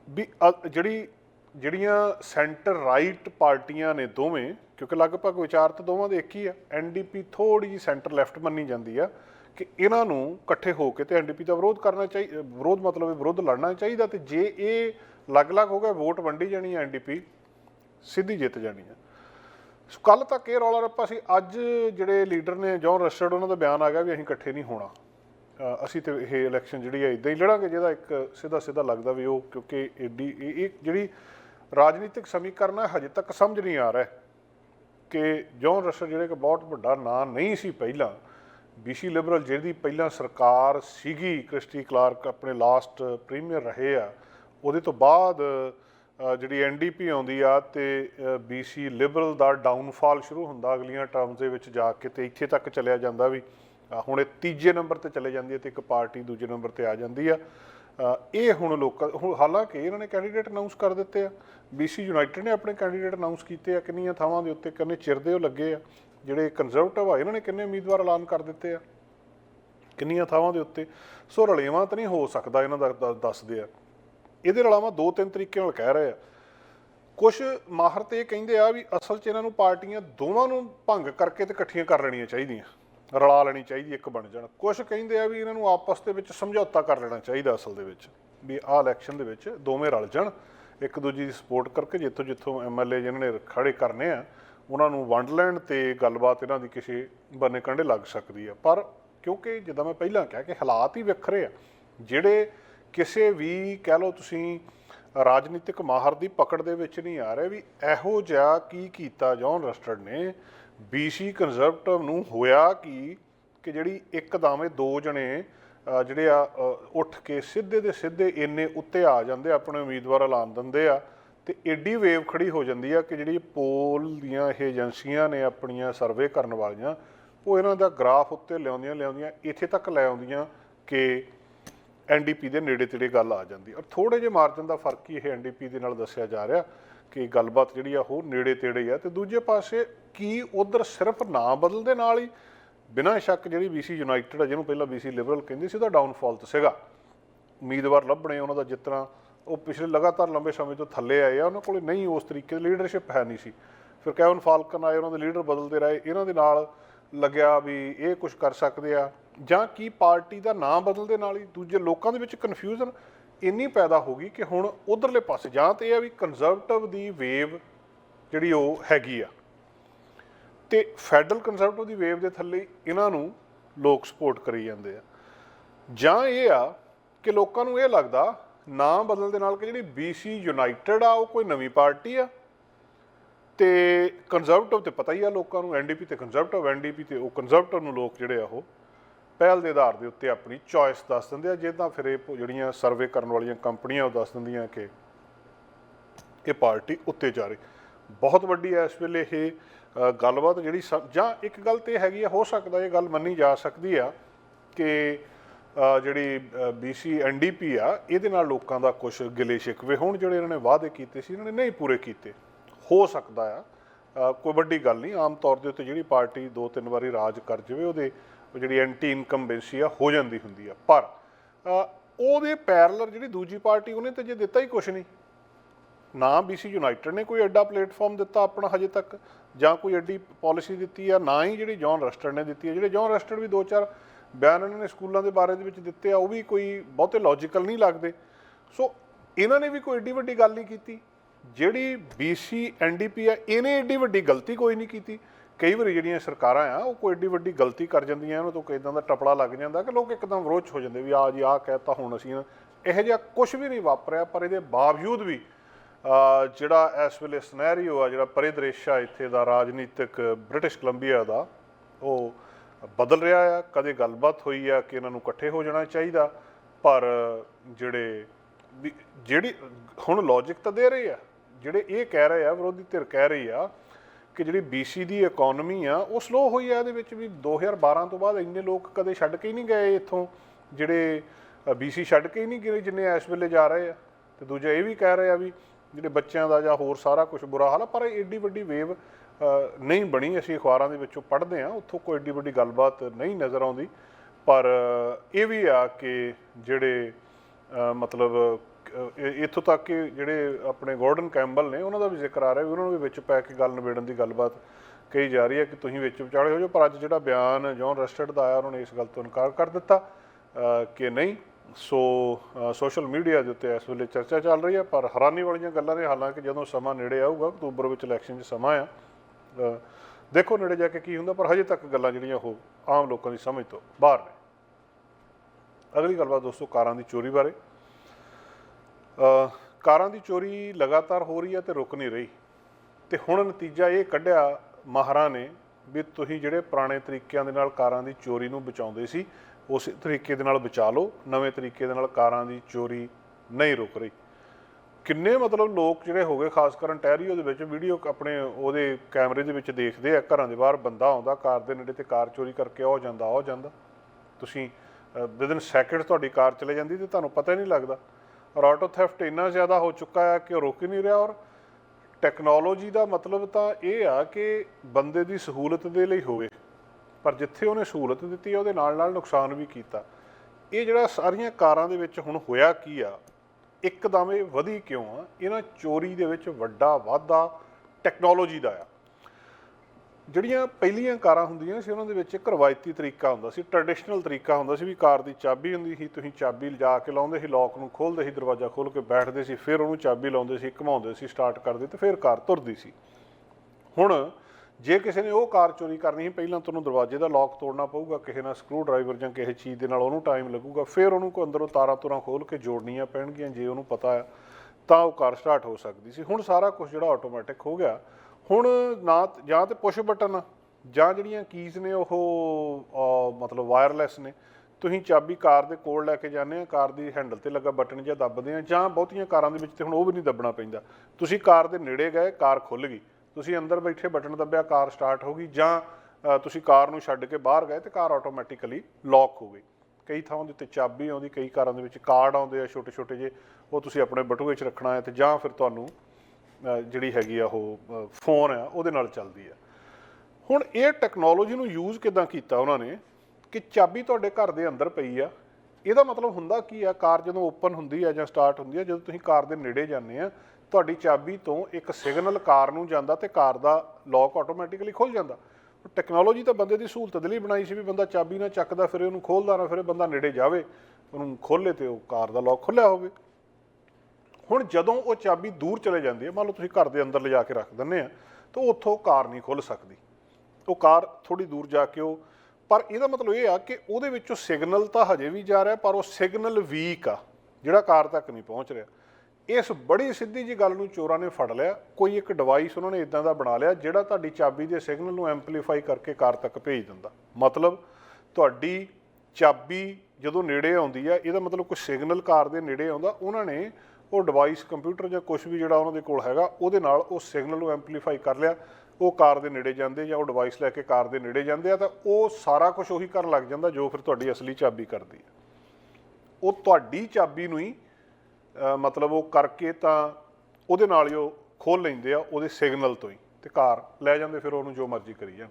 ਵੀ ਅ- ਜਿਹੜੀ, ਜਿਹੜੀਆਂ ਸੈਂਟਰ ਰਾਈਟ ਪਾਰਟੀਆਂ ਨੇ ਦੋਵੇਂ, ਕਿਉਂਕਿ ਲਗਭਗ ਵਿਚਾਰ ਤਾਂ ਦੋਵਾਂ ਦੇ ਇੱਕ ਹੀ ਆ ਐਨਡੀਪੀ ਥੋੜੀ ਜਿਹੀ ਸੈਂਟਰ ਲੈਫਟ ਮੰਨੀ ਜਾਂਦੀ ਆ ਕਿ ਇਹਨਾਂ ਨੂੰ ਇਕੱਠੇ ਹੋ ਕੇ ਤੇ ਐਨਡੀਪੀ ਦਾ ਵਿਰੋਧ ਕਰਨਾ ਚਾਹੀਦਾ ਵਿਰੋਧ ਮਤਲਬ ਵਿਰੋਧ ਲੜਨਾ ਚਾਹੀਦਾ ਤੇ ਜੇ ਇਹ ਅਲੱਗ-ਅਲੱਗ ਹੋ ਗਿਆ, ਵੋਟ ਵੰਡੀ ਜਾਣੀ ਹੈ ਐਨਡੀਪੀ ਸਿੱਧੀ ਜਿੱਤ ਜਾਣੀ ਆ। ਸੋ ਕੱਲ ਤੱਕ ਇਹ ਰੌਲਾ ਰੱਪਾ ਸੀ। ਅੱਜ ਜਿਹੜੇ ਲੀਡਰ ਨੇ ਜੌਨ ਰਸਟਰਡ ਉਹਨਾਂ ਦਾ ਬਿਆਨ ਆ ਗਿਆ ਵੀ ਅਸੀਂ ਇਕੱਠੇ ਨਹੀਂ ਹੋਣਾ। ਅਸੀਂ ਤੇ ਇਹ ਇਲੈਕਸ਼ਨ ਜਿਹੜੀ ਹੈ ਇਦਾਂ ਹੀ ਲੜਾਂਗੇ, ਜਿਹਦਾ ਇੱਕ ਸਿੱਧਾ ਸਿੱਧਾ ਲੱਗਦਾ ਵੀ ਉਹ ਕਿਉਂਕਿ ਏਡੀ ਇਹ ਇਹ ਜਿਹੜੀ ਰਾਜਨੀਤਿਕ ਸਮੀਕਰਨ ਹੈ ਹਜੇ ਤੱਕ ਸਮਝ ਨਹੀਂ ਆ ਰਿਹਾ ਕਿ ਜੌਨ ਰਸਟਰ ਜਿਹੜੇ ਕਿ ਬਹੁਤ ਵੱਡਾ ਨਾਂ ਨਹੀਂ ਸੀ ਪਹਿਲਾਂ ਬੀਸੀ ਲਿਬਰਲ ਜਿਹਦੀ ਪਹਿਲਾਂ ਸਰਕਾਰ ਸੀਗੀ, ਕ੍ਰਿਸਟੀ ਕਲਾਰਕ ਆਪਣੇ ਲਾਸਟ ਪ੍ਰੀਮੀਅਰ ਰਹੇ ਆ, ਉਹਦੇ ਤੋਂ ਬਾਅਦ ਜਿਹੜੀ ਐਨਡੀਪੀ ਆਉਂਦੀ ਆ ਤੇ ਬੀਸੀ ਲਿਬਰਲ ਦਾ ਡਾਊਨਫਾਲ ਸ਼ੁਰੂ ਹੁੰਦਾ ਅਗਲੀਆਂ ਟਰਮਸ ਦੇ ਵਿੱਚ ਜਾ ਕੇ ਤੇ ਇੱਥੇ ਤੱਕ ਚਲਿਆ ਜਾਂਦਾ ਵੀ ਹੁਣ ਇਹ ਤੀਜੇ ਨੰਬਰ ਤੇ ਚਲੇ ਜਾਂਦੀ ਹੈ ਤੇ ਇੱਕ ਪਾਰਟੀ ਦੂਜੇ ਨੰਬਰ ਤੇ ਆ ਜਾਂਦੀ ਆ। ਇਹ ਹੁਣ ਲੋਕਾਂ, ਹੁਣ ਹਾਲਾਂਕਿ ਇਹਨਾਂ ਨੇ ਕੈਂਡੀਡੇਟ ਅਨਾਉਂਸ ਕਰ ਦਿੱਤੇ ਆ। ਬੀਸੀ ਯੂਨਾਈਟਿਡ ਨੇ ਆਪਣੇ ਕੈਂਡੀਡੇਟ ਅਨਾਉਂਸ ਕੀਤੇ ਆ, ਕਿੰਨੀਆਂ ਥਾਵਾਂ ਦੇ ਉੱਤੇ ਕਿੰਨੇ ਚਿਰ ਦੇ ਉਹ ਲੱਗੇ ਆ। ਜਿਹੜੇ ਕੰਜ਼ਰਵੇਟਿਵ ਆ, ਇਹਨਾਂ ਨੇ ਕਿੰਨੇ ਉਮੀਦਵਾਰ ਐਲਾਨ ਕਰ ਦਿੱਤੇ ਆ? ਕਿੰਨੀਆਂ ਥਾਵਾਂ ਦੇ ਉੱਤੇ? ਸੋ ਰਲੇਵਾਂ ਤਾਂ ਨਹੀਂ ਹੋ ਸਕਦਾ ਇਹਨਾਂ ਦਾ, ਦੱਸਦੇ ਆ। ਇਹਦੇ ਰਲਾਵਾ ਦੋ ਤਿੰਨ ਤਰੀਕੇ ਨਾਲ ਕਹਿ ਰਹੇ ਆ। ਕੁਝ ਮਾਹਰ ਤੇ ਇਹ ਕਹਿੰਦੇ ਆ ਵੀ ਅਸਲ 'ਚ ਇਹਨਾਂ ਨੂੰ ਪਾਰਟੀਆਂ ਦੋਵਾਂ ਨੂੰ ਭੰਗ ਕਰਕੇ ਤੇ ਇਕੱਠੀਆਂ ਕਰ ਲੈਣੀਆਂ ਚਾਹੀਦੀਆਂ। ਰਲਾ ਲੈਣੀ ਚਾਹੀਦੀ, ਇੱਕ ਬਣ ਜਾਣ। ਕੁਝ ਕਹਿੰਦੇ ਆ ਵੀ ਇਹਨਾਂ ਨੂੰ ਆਪਸ ਦੇ ਵਿੱਚ ਸਮਝੌਤਾ ਕਰ ਲੈਣਾ ਚਾਹੀਦਾ ਅਸਲ ਦੇ ਵਿੱਚ, ਵੀ ਆਹ ਇਲੈਕਸ਼ਨ ਦੇ ਵਿੱਚ ਦੋਵੇਂ ਰਲ ਜਾਣ। ਇੱਕ ਦੂਜੀ ਦੀ ਸਪੋਰਟ ਕਰਕੇ ਜਿੱਥੋਂ ਜਿੱਥੋਂ ਐਮਐਲਏ ਜਿਹਨਾਂ ਨੇ ਖੜੇ ਕਰਨੇ ਆ, ਉਹਨਾਂ ਨੂੰ ਵੰਡ ਲੈਣ ਤੇ ਗੱਲਬਾਤ ਇਹਨਾਂ ਦੀ ਕਿਸੇ ਬੰਨੇ ਕੰਢੇ ਲੱਗ ਸਕਦੀ ਆ। ਪਰ ਕਿਉਂਕਿ ਜਿੱਦਾਂ ਮੈਂ ਪਹਿਲਾਂ ਕਿਹਾ ਕਿ ਹਾਲਾਤ ਹੀ ਵੱਖਰੇ ਆ, ਜਿਹੜੇ ਕਿਸੇ ਵੀ ਕਹਿ ਲਓ ਤੁਸੀਂ ਰਾਜਨੀਤਿਕ ਮਾਹਰ ਦੀ ਪਕੜ ਦੇ ਵਿੱਚ ਨਹੀਂ ਆ ਰਿਹਾ ਵੀ ਇਹੋ ਜਿਹਾ ਕੀ ਕੀਤਾ ਜੌਨ ਰਸਟਰਡ ਨੇ। ਬੀਸੀ ਕੰਜ਼ਰਵੇਟਿਵ ਨੂੰ ਹੋਇਆ ਕੀ ਕਿ ਜਿਹੜੀ ਇੱਕਦਮ ਇਹ ਦੋ ਜਣੇ ਜਿਹੜੇ ਆ ਉੱਠ ਕੇ ਸਿੱਧੇ ਦੇ ਸਿੱਧੇ ਇੰਨੇ ਉੱਤੇ ਆ ਜਾਂਦੇ, ਆਪਣੇ ਉਮੀਦਵਾਰ ਐਲਾਨ ਦਿੰਦੇ ਆ ਤੇ ਏਡੀ ਵੇਵ ਖੜੀ ਹੋ ਜਾਂਦੀ ਆ ਕਿ ਜਿਹੜੀ ਪੋਲ ਦੀਆਂ ਇਹ ਏਜੰਸੀਆਂ ਨੇ ਆਪਣੀਆਂ ਸਰਵੇ ਕਰਨ ਵਾਲੀਆਂ, ਉਹ ਇਹਨਾਂ ਦਾ ਗ੍ਰਾਫ ਉੱਤੇ ਲਿਆਉਂਦੀਆਂ ਲਿਆਉਂਦੀਆਂ ਇੱਥੇ ਤੱਕ ਲੈ ਆਉਂਦੀਆਂ ਕਿ ਐਨਡੀਪੀ ਦੇ ਨੇੜੇ ਤੇੜੇ ਗੱਲ ਆ ਜਾਂਦੀ ਔਰ ਥੋੜੇ ਜਿਹੇ ਮਾਰਜਨ ਦਾ ਫ਼ਰਕ ਹੀ ਇਹ ਐਨਡੀਪੀ ਦੇ ਨਾਲ ਦੱਸਿਆ ਜਾ ਰਿਹਾ ਕਿ ਗੱਲਬਾਤ ਜਿਹੜੀ ਆ ਉਹ ਨੇੜੇ ਤੇੜੇ ਆ। ਤੇ ਦੂਜੇ ਪਾਸੇ ਕੀ ਉਧਰ ਸਿਰਫ ਨਾਂ ਬਦਲ ਦੇ ਨਾਲ ਹੀ ਬਿਨਾਂ ਸ਼ੱਕ ਜਿਹੜੀ ਬੀਸੀ ਯੂਨਾਈਟਿਡ ਆ, ਜਿਹਨੂੰ ਪਹਿਲਾਂ ਬੀਸੀ ਲਿਬਰਲ ਕਹਿੰਦੇ ਸੀ, ਉਹਦਾ ਡਾਊਨਫਾਲ ਤਾਂ ਸੀਗਾ। ਉਮੀਦਵਾਰ ਲੱਭਣੇ ਉਹਨਾਂ ਦਾ ਜਿੱਤਣਾ ਉਹ ਪਿਛਲੇ ਲਗਾਤਾਰ ਲੰਬੇ ਸਮੇਂ ਤੋਂ ਥੱਲੇ ਆਏ ਆ, ਉਹਨਾਂ ਕੋਲੇ ਨਹੀਂ ਉਸ ਤਰੀਕੇ ਦੀ ਲੀਡਰਸ਼ਿਪ ਹੈ ਨਹੀਂ ਸੀ। ਫਿਰ ਕੈਵਨ ਫਾਲਕਨ ਆਏ, ਉਹਨਾਂ ਦੇ ਲੀਡਰ ਬਦਲਦੇ ਰਹੇ। ਇਹਨਾਂ ਦੇ ਨਾਲ ਲੱਗਿਆ ਵੀ ਇਹ ਕੁਝ ਕਰ ਸਕਦੇ ਆ। ਜਾਂ ਕੀ ਪਾਰਟੀ ਦਾ ਨਾਮ ਬਦਲ ਦੇ ਨਾਲ ਹੀ ਦੂਜੇ ਲੋਕਾਂ ਦੇ ਵਿੱਚ ਕਨਫਿਊਜ਼ਨ ਇੰਨੀ ਪੈਦਾ ਹੋ ਗਈ ਕਿ ਹੁਣ ਉਧਰਲੇ ਪਾਸੇ, ਜਾਂ ਤੇ ਇਹ ਆ ਵੀ ਕੰਜ਼ਰਵੇਟਿਵ ਦੀ ਵੇਵ ਜਿਹੜੀ ਉਹ ਹੈਗੀ ਆ। ਤੇ ਫੈਡਰਲ ਕੰਜ਼ਰਵੇਟਿਵ ਦੀ ਵੇਵ ਦੇ ਥੱਲੇ ਇਹਨਾਂ ਨੂੰ ਲੋਕ ਸਪੋਰਟ ਕਰੀ ਜਾਂਦੇ ਆ। ਜਾਂ ਇਹ ਆ ਕਿ ਲੋਕਾਂ ਨੂੰ ਇਹ ਲੱਗਦਾ ਨਾਮ ਬਦਲਣ ਦੇ ਨਾਲ ਕਿ ਜਿਹੜੀ BC ਯੂਨਾਈਟਿਡ ਆ, ਉਹ ਕੋਈ ਨਵੀਂ ਪਾਰਟੀ ਆ। ਤੇ ਕੰਜ਼ਰਵੇਟਿਵ ਤੇ ਪਤਾ ਹੀ ਆ ਲੋਕਾਂ ਨੂੰ ਐਨਡੀਪੀ ਤੇ ਕੰਜ਼ਰਵੇਟਿਵ ਐਨਡੀਪੀ ਤੇ ਉਹ ਕੰਜ਼ਰਵੇਟਿਵ ਨੂੰ ਲੋਕ ਜਿਹੜੇ ਆ ਉਹ ਪਹਿਲ ਦੇ ਆਧਾਰ ਦੇ ਉੱਤੇ ਆਪਣੀ ਚੋਇਸ ਦੱਸ ਦਿੰਦੇ ਆ ਜਿੱਦਾਂ ਫਿਰ ਇਹ ਜਿਹੜੀਆਂ ਸਰਵੇ ਕਰਨ ਵਾਲੀਆਂ ਕੰਪਨੀਆਂ ਉਹ ਦੱਸ ਦਿੰਦੀਆਂ ਕਿ ਇਹ ਪਾਰਟੀ ਉੱਤੇ ਜਾ ਰਹੀ। ਬਹੁਤ ਵੱਡੀ ਹੈ ਇਸ ਵੇਲੇ ਇਹ ਗੱਲਬਾਤ ਜਿਹੜੀ ਸ- ਜਾਂ ਇੱਕ ਗੱਲ ਤੇ ਹੈਗੀ ਆ ਹੋ ਸਕਦਾ ਇਹ ਗੱਲ ਮੰਨੀ ਜਾ ਸਕਦੀ ਆ ਕਿ ਅ, ਜਿਹੜੀ BC ਐਨਡੀਪੀ ਆ ਇਹਦੇ ਨਾਲ ਲੋਕਾਂ ਦਾ ਕੁਝ ਗਿਲੇ ਸ਼ਿਕਵੇ ਹੋਣ ਜਿਹੜੇ ਇਹਨਾਂ ਨੇ ਵਾਅਦੇ ਕੀਤੇ ਸੀ ਇਹਨਾਂ ਨੇ ਨਹੀਂ ਪੂਰੇ ਕੀਤੇ। ਹੋ ਸਕਦਾ ਆ ਕੋਈ ਵੱਡੀ ਗੱਲ ਨਹੀਂ ਆਮ ਤੌਰ ਦੇ ਉੱਤੇ ਜਿਹੜੀ ਪਾਰਟੀ ਦੋ ਤਿੰਨ ਵਾਰੀ ਰਾਜ ਕਰ ਜਾਵੇ ਉਹਦੇ ਉਹ ਜਿਹੜੀ ਐਂਟੀ ਇਨਕੰਬੈਂਸੀ ਆ, ਹੋ ਜਾਂਦੀ ਹੁੰਦੀ ਆ। ਪਰ ਉਹਦੇ ਪੈਰਲਰ ਜਿਹੜੀ ਦੂਜੀ ਪਾਰਟੀ ਉਹਨੇ ਤੇ ਜੇ ਦਿੱਤਾ ਹੀ ਕੁਝ ਨਹੀਂ। ਨਾ BC ਯੂਨਾਈਟਿਡ ਨੇ ਕੋਈ ਐਡਾ ਪਲੇਟਫਾਰਮ ਦਿੱਤਾ ਆਪਣਾ ਹਜੇ ਤੱਕ, ਜਾਂ ਕੋਈ ਐਡੀ ਪਾਲਿਸੀ ਦਿੱਤੀ ਆ, ਨਾ ਹੀ ਜਿਹੜੀ ਜੌਨ ਰਸਟਰ ਨੇ ਦਿੱਤੀ ਹੈ ਜਿਹੜੇ ਜੌਨ ਰਸਟਰ ਵੀ ਦੋ ਚਾਰ ਬਿਆਨ ਉਹਨਾਂ ਨੇ ਸਕੂਲਾਂ ਦੇ ਬਾਰੇ ਦੇ ਵਿੱਚ ਦਿੱਤੇ ਆ, ਉਹ ਵੀ ਕੋਈ ਬਹੁਤੇ ਲੌਜੀਕਲ ਨਹੀਂ ਲੱਗਦੇ। ਸੋ ਇਹਨਾਂ ਨੇ ਵੀ ਕੋਈ ਐਡੀ ਵੱਡੀ ਗੱਲ ਨਹੀਂ ਕੀਤੀ। ਜਿਹੜੀ BC ਐਨਡੀਪੀ ਆ, ਇਹਨੇ ਐਡੀ ਵੱਡੀ ਗਲਤੀ ਕੋਈ ਨਹੀਂ ਕੀਤੀ। ਕਈ ਵਾਰੀ ਜਿਹੜੀਆਂ ਸਰਕਾਰਾਂ ਆ, ਉਹ ਕੋਈ ਐਡੀ ਵੱਡੀ ਗਲਤੀ ਕਰ ਜਾਂਦੀਆਂ, ਉਹਨਾਂ ਤੋਂ ਕਿਦਾਂ ਦਾ ਟਪੜਾ ਲੱਗ ਜਾਂਦਾ ਕਿ ਲੋਕ ਇੱਕਦਮ ਵਿਰੋਧ ਹੋ ਜਾਂਦੇ ਵੀ ਆ ਜੀ, ਆਹ ਕਹਿਤਾ ਹੁਣ ਅਸੀਂ ਇਹੋ ਜਿਹਾ ਕੁਝ ਵੀ ਨਹੀਂ ਵਾਪਰਿਆ, ਪਰ ਇਹਦੇ ਬਾਵਜੂਦ ਵੀ ਜਿਹੜਾ ਇਸ ਵੇਲੇ ਸਿਨੈਰੀਓ ਆ, ਜਿਹੜਾ ਪਰਿਦ੍ਰਿਸ਼ ਆ ਇੱਥੇ ਦਾ ਰਾਜਨੀਤਿਕ ਬ੍ਰਿਟਿਸ਼ ਕੋਲੰਬੀਆ ਦਾ, ਉਹ ਬਦਲ ਰਿਹਾ ਆ। ਕਦੇ ਗੱਲਬਾਤ ਹੋਈ ਆ ਕਿ ਇਹਨਾਂ ਨੂੰ ਇਕੱਠੇ ਹੋ ਜਾਣਾ ਚਾਹੀਦਾ, ਪਰ ਜਿਹੜੇ ਵੀ- ਜਿਹੜੀ ਹੁਣ ਲੌਜੀਕ ਤਾਂ ਦੇ ਰਹੇ ਆ, ਜਿਹੜੇ ਇਹ ਕਹਿ ਰਹੇ ਆ, ਵਿਰੋਧੀ ਧਿਰ ਕਹਿ ਰਹੀ ਆ ਕਿ ਜਿਹੜੀ BC ਦੀ ਇਕਨੋਮੀ ਆ, ਉਹ ਸਲੋ ਹੋਈ ਆ ਇਹਦੇ ਵਿੱਚ ਵੀ 2012 ਤੋਂ ਬਾਅਦ ਇੰਨੇ ਲੋਕ ਕਦੇ ਛੱਡ ਕੇ ਹੀ ਨਹੀਂ ਗਏ ਇੱਥੋਂ। ਜਿਹੜੇ BC ਛੱਡ ਕੇ ਹੀ ਨਹੀਂ ਗਏ ਜਿੰਨੇ ਇਸ ਵੇਲੇ ਜਾ ਰਹੇ ਆ। ਤੇ ਦੂਜਾ ਇਹ ਵੀ ਕਹਿ ਰਹੇ ਆ ਵੀ ਜਿਹੜੇ ਬੱਚਿਆਂ ਦਾ ਜਾਂ ਹੋਰ ਸਾਰਾ ਕੁਝ ਬੁਰਾ ਹਾਲ ਆ, ਪਰ ਇਹ ਏਡੀ ਵੱਡੀ ਵੇਵ ਨਹੀਂ ਬਣੀ। ਅਸੀਂ ਅਖਬਾਰਾਂ ਦੇ ਵਿੱਚੋਂ ਪੜ੍ਹਦੇ ਆ ਉੱਥੋਂ ਕੋਈ ਏਡੀ ਵੱਡੀ ਗੱਲਬਾਤ ਨਹੀਂ ਨਜ਼ਰ ਆਉਂਦੀ। ਪਰ ਇਹ ਵੀ ਆ ਕਿ ਜਿਹੜੇ ਮਤਲਬ ਇੱਥੋਂ ਤੱਕ ਕਿ ਜਿਹੜੇ ਆਪਣੇ ਗੋਰਡਨ ਕੈਂਬਲ ਨੇ, ਉਹਨਾਂ ਦਾ ਵੀ ਜ਼ਿਕਰ ਆ ਰਿਹਾ ਵੀ ਉਹਨਾਂ ਨੂੰ ਵੀ ਵਿੱਚ ਪੈ ਕੇ ਗੱਲ ਨਿਬੇੜਨ ਦੀ ਗੱਲਬਾਤ ਕਹੀ ਜਾ ਰਹੀ ਹੈ ਕਿ ਤੁਸੀਂ ਵਿੱਚ ਵਿਚਾਲੇ ਹੋ ਜਾਓ। ਪਰ ਅੱਜ ਜਿਹੜਾ ਬਿਆਨ ਜੌਨ ਰਸਟਡ ਦਾ ਆਇਆ, ਉਹਨਾਂ ਨੇ ਇਸ ਗੱਲ ਤੋਂ ਇਨਕਾਰ ਕਰ ਦਿੱਤਾ ਕਿ ਨਹੀਂ। ਸੋ ਸੋਸ਼ਲ ਮੀਡੀਆ ਦੇ ਉੱਤੇ ਇਸ ਵੇਲੇ ਚਰਚਾ ਚੱਲ ਰਹੀ ਹੈ, ਪਰ ਹੈਰਾਨੀ ਵਾਲੀਆਂ ਗੱਲਾਂ ਨੇ। ਹਾਲਾਂਕਿ ਜਦੋਂ ਸਮਾਂ ਨੇੜੇ ਆਊਗਾ, ਅਕਤੂਬਰ ਵਿੱਚ ਇਲੈਕਸ਼ਨ 'ਚ ਸਮਾਂ ਆ ਦੇਖੋ ਨੇੜੇ ਜਾ ਕੇ ਕੀ ਹੁੰਦਾ, ਪਰ ਹਜੇ ਤੱਕ ਗੱਲਾਂ ਜਿਹੜੀਆਂ ਉਹ ਆਮ ਲੋਕਾਂ ਦੀ ਸਮਝ ਤੋਂ ਬਾਹਰ ਨੇ। ਅਗਲੀ ਗੱਲਬਾਤ ਦੋਸਤੋ ਕਾਰਾਂ ਦੀ ਚੋਰੀ ਬਾਰੇ। ਕਾਰਾਂ ਦੀ ਚੋਰੀ ਲਗਾਤਾਰ ਹੋ ਰਹੀ ਹੈ ਤੇ ਰੁਕ ਨਹੀਂ ਰਹੀ। ਤੇ ਹੁਣ ਨਤੀਜਾ ਇਹ ਕੱਢਿਆ ਮਾਹਰਾਂ ਨੇ ਵੀ ਤੁਸੀਂ ਜਿਹੜੇ ਪੁਰਾਣੇ ਤਰੀਕਿਆਂ ਦੇ ਨਾਲ ਕਾਰਾਂ ਦੀ ਚੋਰੀ ਨੂੰ ਬਚਾਉਂਦੇ ਸੀ, ਉਸੇ ਤਰੀਕੇ ਦੇ ਨਾਲ ਬਚਾ ਲਓ, ਨਵੇਂ ਤਰੀਕੇ ਦੇ ਨਾਲ ਕਾਰਾਂ ਦੀ ਚੋਰੀ ਨਹੀਂ ਰੁਕ ਰਹੀ। ਕਿੰਨੇ ਮਤਲਬ ਲੋਕ ਜਿਹੜੇ ਹੋ ਗਏ, ਖਾਸ ਕਰ ਟੈਰੀਓ ਦੇ ਵਿੱਚ ਵੀਡੀਓ ਆਪਣੇ ਉਹਦੇ ਕੈਮਰੇ ਦੇ ਵਿੱਚ ਦੇਖਦੇ ਆ, ਘਰਾਂ ਦੇ ਬਾਹਰ ਬੰਦਾ ਆਉਂਦਾ, ਕਾਰ ਦੇ ਨੇੜੇ ਤੇ ਕਾਰ ਚੋਰੀ ਕਰਕੇ ਉਹ ਜਾਂਦਾ ਉਹ ਜਾਂਦਾ। ਤੁਸੀਂ ਵਿਦਨ ਸੈਕਿੰਡ ਤੁਹਾਡੀ ਕਾਰ ਚਲੇ ਜਾਂਦੀ ਤੇ ਤੁਹਾਨੂੰ ਪਤਾ ਹੀ ਨਹੀਂ ਲੱਗਦਾ। ਔਰ ਆਟੋ ਥੈਫਟ ਇੰਨਾ ਜ਼ਿਆਦਾ ਹੋ ਚੁੱਕਾ ਹੈ ਕਿ ਉਹ ਰੁਕ ਹੀ ਨਹੀਂ ਰਿਹਾ ਔਰ ਟੈਕਨੋਲੋਜੀ ਦਾ ਮਤਲਬ ਤਾਂ ਇਹ ਆ ਕਿ ਬੰਦੇ ਦੀ ਸਹੂਲਤ ਦੇ ਲਈ ਹੋਵੇ, ਪਰ ਜਿੱਥੇ ਉਹਨੇ ਸਹੂਲਤ ਦਿੱਤੀ ਉਹਦੇ ਨਾਲ ਨਾਲ ਨੁਕਸਾਨ ਵੀ ਕੀਤਾ। ਇਹ ਜਿਹੜਾ ਸਾਰੀਆਂ ਕਾਰਾਂ ਦੇ ਵਿੱਚ ਹੁਣ ਹੋਇਆ ਕੀ ਆ, ਇੱਕਦਮ ਇਹ ਵਧੀ ਕਿਉਂ ਆ? ਇਹਨਾਂ ਚੋਰੀ ਦੇ ਵਿੱਚ ਵੱਡਾ ਵਾਧਾ ਟੈਕਨੋਲੋਜੀ ਦਾ ਆ। ਜਿਹੜੀਆਂ ਪਹਿਲੀਆਂ ਕਾਰਾਂ ਹੁੰਦੀਆਂ ਸੀ, ਉਹਨਾਂ ਦੇ ਵਿੱਚ ਇੱਕ ਰਵਾਇਤੀ ਤਰੀਕਾ ਹੁੰਦਾ ਸੀ ਟ੍ਰੈਡੀਸ਼ਨਲ ਤਰੀਕਾ ਹੁੰਦਾ ਸੀ ਵੀ ਕਾਰ ਦੀ ਚਾਬੀ ਹੁੰਦੀ ਸੀ, ਤੁਸੀਂ ਚਾਬੀ ਲਿਜਾ ਕੇ ਲਾਉਂਦੇ ਸੀ ਲੋਕ ਨੂੰ ਖੋਲਦੇ ਸੀ, ਦਰਵਾਜ਼ਾ ਖੋਲ ਕੇ ਬੈਠਦੇ ਸੀ, ਫਿਰ ਉਹਨੂੰ ਚਾਬੀ ਲਾਉਂਦੇ ਸੀ, ਘੁਮਾਉਂਦੇ ਸੀ ਸਟਾਰਟ ਕਰਦੇ ਤੇ ਫਿਰ ਕਾਰ ਤੁਰਦੀ ਸੀ। ਹੁਣ ਜੇ ਕਿਸੇ ਨੇ ਉਹ ਕਾਰ ਚੋਰੀ ਕਰਨੀ ਸੀ, ਪਹਿਲਾਂ ਤੁਹਾਨੂੰ ਦਰਵਾਜ਼ੇ ਦਾ ਲੌਕ ਤੋੜਨਾ ਪਊਗਾ, ਕਿਸੇ ਨਾਲ ਸਕਰੂ ਡਰਾਈਵਰ ਜਾਂ ਕਿਸੇ ਚੀਜ਼ ਦੇ ਨਾਲ ਉਹਨੂੰ ਟਾਈਮ ਲੱਗੂਗਾ, ਫਿਰ ਉਹਨੂੰ ਕੋ ਅੰਦਰੋਂ ਤਾਰਾਂ ਤੁਰਾਂ ਖੋਲ ਕੇ ਜੋੜਨੀਆਂ ਪੈਣਗੀਆਂ, ਜੇ ਉਹਨੂੰ ਪਤਾ ਆ ਤਾਂ ਉਹ ਕਾਰ ਸਟਾਰਟ ਹੋ ਸਕਦੀ ਸੀ। ਹੁਣ ਸਾਰਾ ਕੁਝ ਜਿਹੜਾ ਆਟੋਮੈਟਿਕ ਹੋ ਗਿਆ ਹੁਣ ਨਾ ਜਾਂ ਤੇ ਪੁਸ਼ ਬਟਨ ਜਾਂ ਜਿਹੜੀਆਂ ਕੀਜ਼ ਨੇ ਉਹ ਮਤਲਬ ਵਾਇਰਲੈਸ ਨੇ। ਤੁਸੀਂ ਚਾਬੀ ਕਾਰ ਦੇ ਕੋਲ ਲੈ ਕੇ ਜਾਂਦੇ ਆ, ਕਾਰ ਦੀ ਹੈਂਡਲ ਤੇ ਲੱਗਾ ਬਟਨ ਜਾਂ ਦੱਬਦੇ ਆ, ਜਾਂ ਬਹੁਤੀਆਂ ਕਾਰਾਂ ਦੇ ਵਿੱਚ ਤੇ ਹੁਣ ਉਹ ਵੀ ਨਹੀਂ ਦੱਬਣਾ ਪੈਂਦਾ। ਤੁਸੀਂ ਕਾਰ ਦੇ ਨੇੜੇ ਗਏ, ਕਾਰ ਖੁੱਲ ਗਈ। ਤੁਸੀਂ ਅੰਦਰ ਬੈਠੇ ਬਟਨ ਦੱਬਿਆ, ਕਾਰ ਸਟਾਰਟ ਹੋ ਗਈ, ਜਾਂ ਤੁਸੀਂ ਕਾਰ ਨੂੰ ਛੱਡ ਕੇ ਬਾਹਰ ਗਏ ਤੇ ਕਾਰ ਆਟੋਮੈਟਿਕਲੀ ਲੌਕ ਹੋ ਗਈ। ਕਈ ਥਾਵਾਂ ਦੇ ਉੱਤੇ ਚਾਬੀ ਆਉਂਦੀ, ਕਈ ਕਾਰਾਂ ਦੇ ਵਿੱਚ ਕਾਰਡ ਆਉਂਦੇ ਆ ਛੋਟੇ ਛੋਟੇ ਜੇ ਉਹ ਤੁਸੀਂ ਆਪਣੇ ਬਟੂਏ 'ਚ ਰੱਖਣਾ ਹੈ ਤੇ ਜਾਂ ਫਿਰ ਤੁਹਾਨੂੰ ਜਿਹੜੀ ਹੈਗੀ ਆ ਉਹ ਫੋਨ ਆ, ਉਹਦੇ ਨਾਲ ਚੱਲਦੀ ਆ। ਹੁਣ ਇਹ ਟੈਕਨੋਲੋਜੀ ਨੂੰ ਯੂਜ਼ ਕਿਦਾਂ ਕੀਤਾ ਉਹਨਾਂ ਨੇ ਕਿ ਚਾਬੀ ਤੁਹਾਡੇ ਘਰ ਦੇ ਅੰਦਰ ਪਈ ਆ? ਇਹਦਾ ਮਤਲਬ ਹੁੰਦਾ ਕੀ ਆ? ਕਾਰ ਜਦੋਂ ਓਪਨ ਹੁੰਦੀ ਆ ਜਾਂ ਸਟਾਰਟ ਹੁੰਦੀ ਆ, ਜਦੋਂ ਤੁਸੀਂ ਕਾਰ ਦੇ ਨੇੜੇ ਜਾਂਦੇ ਆ, ਤੁਹਾਡੀ ਚਾਬੀ ਤੋਂ ਇੱਕ ਸਿਗਨਲ ਕਾਰ ਨੂੰ ਜਾਂਦਾ ਤੇ ਕਾਰ ਦਾ ਲੌਕ ਆਟੋਮੈਟਿਕਲੀ ਖੁੱਲ ਜਾਂਦਾ। ਟੈਕਨੋਲੋਜੀ ਤਾਂ ਬੰਦੇ ਦੀ ਸਹੂਲਤ ਦੇ ਲਈ ਬਣਾਈ ਸੀ ਵੀ ਬੰਦਾ ਚਾਬੀ ਨਾਲ ਚੱਕਦਾ, ਫਿਰੇ ਉਹਨੂੰ ਖੋਲਦਾ ਨਾ, ਫਿਰੇ ਬੰਦਾ ਨੇੜੇ ਜਾਵੇ, ਉਹਨੂੰ ਖੋਲੇ ਤੇ ਉਹ ਕਾਰ ਦਾ ਲੌਕ ਖੁੱਲਿਆ ਹੋਵੇ। ਹੁਣ ਜਦੋਂ ਉਹ ਚਾਬੀ ਦੂਰ ਚਲੇ ਜਾਂਦੀ ਹੈ, ਮੰਨ ਲਓ ਤੁਸੀਂ ਘਰ ਦੇ ਅੰਦਰ ਲਿਜਾ ਕੇ ਰੱਖ ਦਿੰਦੇ ਆ, ਤਾਂ ਉੱਥੋਂ ਕਾਰ ਨਹੀਂ ਖੁੱਲ ਸਕਦੀ। ਉਹ ਕਾਰ ਥੋੜੀ ਦੂਰ ਜਾ ਕੇ ਉਹ ਪਰ ਇਹਦਾ ਮਤਲਬ ਇਹ ਆ ਕਿ ਉਹਦੇ ਵਿੱਚੋਂ ਸਿਗਨਲ ਤਾਂ ਹਜੇ ਵੀ ਜਾ ਰਿਹਾ, ਪਰ ਉਹ ਸਿਗਨਲ ਵੀਕ ਆ, ਜਿਹੜਾ ਕਾਰ ਤੱਕ ਨਹੀਂ ਪਹੁੰਚ ਰਿਹਾ। ਇਸ ਬੜੀ ਸਿੱਧੀ ਜੀ ਗੱਲ ਨੂੰ ਚੋਰਾਂ ਨੇ ਫੜ ਲਿਆ। ਕੋਈ ਇੱਕ ਡਿਵਾਈਸ ਉਹਨਾਂ ਨੇ ਇਦਾਂ ਦਾ ਬਣਾ ਲਿਆ, ਜਿਹੜਾ ਤੁਹਾਡੀ ਚਾਬੀ ਦੇ ਸਿਗਨਲ ਨੂੰ ਐਂਪਲੀਫਾਈ ਕਰਕੇ ਕਾਰ ਤੱਕ ਭੇਜ ਦਿੰਦਾ। ਮਤਲਬ ਤੁਹਾਡੀ ਚਾਬੀ ਜਦੋਂ ਨੇੜੇ ਆਉਂਦੀ ਆ, ਇਹਦਾ ਮਤਲਬ ਕੋਈ ਸਿਗਨਲ ਕਾਰ ਦੇ ਨੇੜੇ ਆਉਂਦਾ, ਉਹਨਾਂ ਨੇ ਉਹ ਡਿਵਾਈਸ ਕੰਪਿਊਟਰ ਜਾਂ ਕੁਝ ਵੀ ਜਿਹੜਾ ਉਹਨਾਂ ਦੇ ਕੋਲ ਹੈਗਾ, ਉਹਦੇ ਨਾਲ ਉਹ ਸਿਗਨਲ ਨੂੰ ਐਂਪਲੀਫਾਈ ਕਰ ਲਿਆ। ਉਹ ਕਾਰ ਦੇ ਨੇੜੇ ਜਾਂਦੇ ਜਾਂ ਉਹ ਡਿਵਾਈਸ ਲੈ ਕੇ ਕਾਰ ਦੇ ਨੇੜੇ ਜਾਂਦੇ ਆ ਤਾਂ ਉਹ ਸਾਰਾ ਕੁਝ ਉਹੀ ਕਰਨ ਲੱਗ ਜਾਂਦਾ ਜੋ ਫਿਰ ਤੁਹਾਡੀ ਅਸਲੀ ਚਾਬੀ ਕਰਦੀ ਹੈ। ਉਹ ਤੁਹਾਡੀ ਚਾਬੀ ਨੂੰ ਹੀ ਮਤਲਬ ਉਹ ਕਰਕੇ ਤਾਂ ਉਹਦੇ ਨਾਲ ਹੀ ਉਹ ਖੋਲ ਲੈਂਦੇ ਆ ਉਹਦੇ ਸਿਗਨਲ ਤੋਂ ਹੀ ਤੇ ਕਾਰ ਲੈ ਜਾਂਦੇ ਫਿਰ ਉਹਨੂੰ ਜੋ ਮਰਜ਼ੀ ਕਰੀ ਜਾਣ।